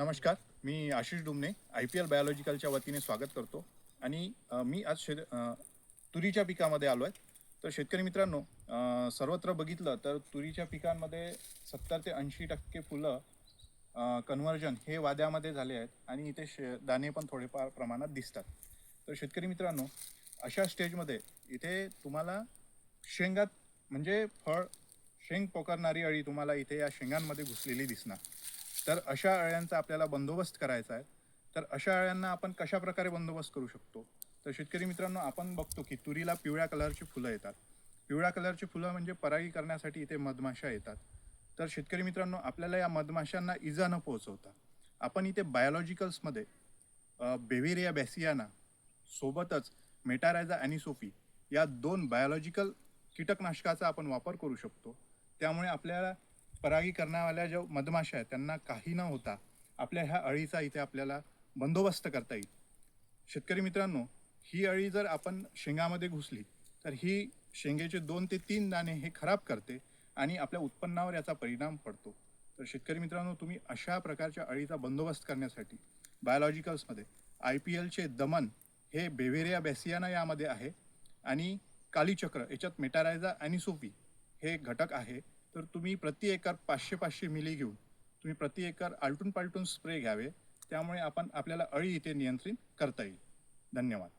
नमस्कार मी Ashish Dumne I P L बायोलॉजिकलच्या वतीने स्वागत करतो. आणि मी आज शेत तुरीच्या पिकामध्ये आलो आहे. तर शेतकरी मित्रांनो सर्वत्र बघितलं तर तुरीच्या पिकांमध्ये सत्तर ते ऐंशी टक्के फुलं कन्व्हर्जन हे वाद्यामध्ये झाले आहेत आणि इथे शे दाणे पण थोडेफार प्रमाणात दिसतात. तर शेतकरी मित्रांनो अशा स्टेजमध्ये इथे तुम्हाला शेंगात म्हणजे फळ शेंग पोकारणारी अळी तुम्हाला इथे या शेंगांमध्ये घुसलेली दिसणार. तर अशा अळ्यांचा आपल्याला बंदोबस्त करायचा आहे. तर अशा अळ्यांना आपण कशा प्रकारे बंदोबस्त करू शकतो? तर शेतकरी मित्रांनो आपण बघतो की तुरीला पिवळ्या कलरची फुलं येतात. पिवळ्या कलरची फुलं म्हणजे परागी करण्यासाठी इथे मधमाशा येतात. तर शेतकरी मित्रांनो आपल्याला या मधमाशांना इजा न पोहोचवता आपण इथे बायोलॉजिकल्समध्ये बेव्हेरिया बॅसियाना सोबतच मेटारायझा अॅनिसोफी या दोन बायोलॉजिकल कीटकनाशकाचा आपण वापर करू शकतो. त्यामुळे आपल्याला परागीकरणावाल्या ज्या मधमाशा आहेत त्यांना काही न होता आपल्या ह्या अळीचा इथे आपल्याला बंदोबस्त करता येईल. शेतकरी मित्रांनो ही अळी जर आपण शेंगामध्ये घुसली तर ही शेंगेचे दोन ते तीन दाणे हे खराब करते आणि आपल्या उत्पन्नावर याचा परिणाम पडतो. तर शेतकरी मित्रांनो तुम्ही अशा प्रकारच्या अळीचा बंदोबस्त करण्यासाठी बायोलॉजिकल्समध्ये आय पी एलचे दमन हे बेवेरिया बॅसियाना यामध्ये आहे आणि कालीचक्र याच्यात मेटारायझा आणि सोफी हे घटक आहे. तर तुम्ही प्रति एकर पाचशे पाचशे मिली घेऊन तुम्ही प्रति एकर आलटून पालटून स्प्रे घ्यावे. त्यामुळे आपण आपल्याला अळी इथे नियंत्रित करता येईल. धन्यवाद.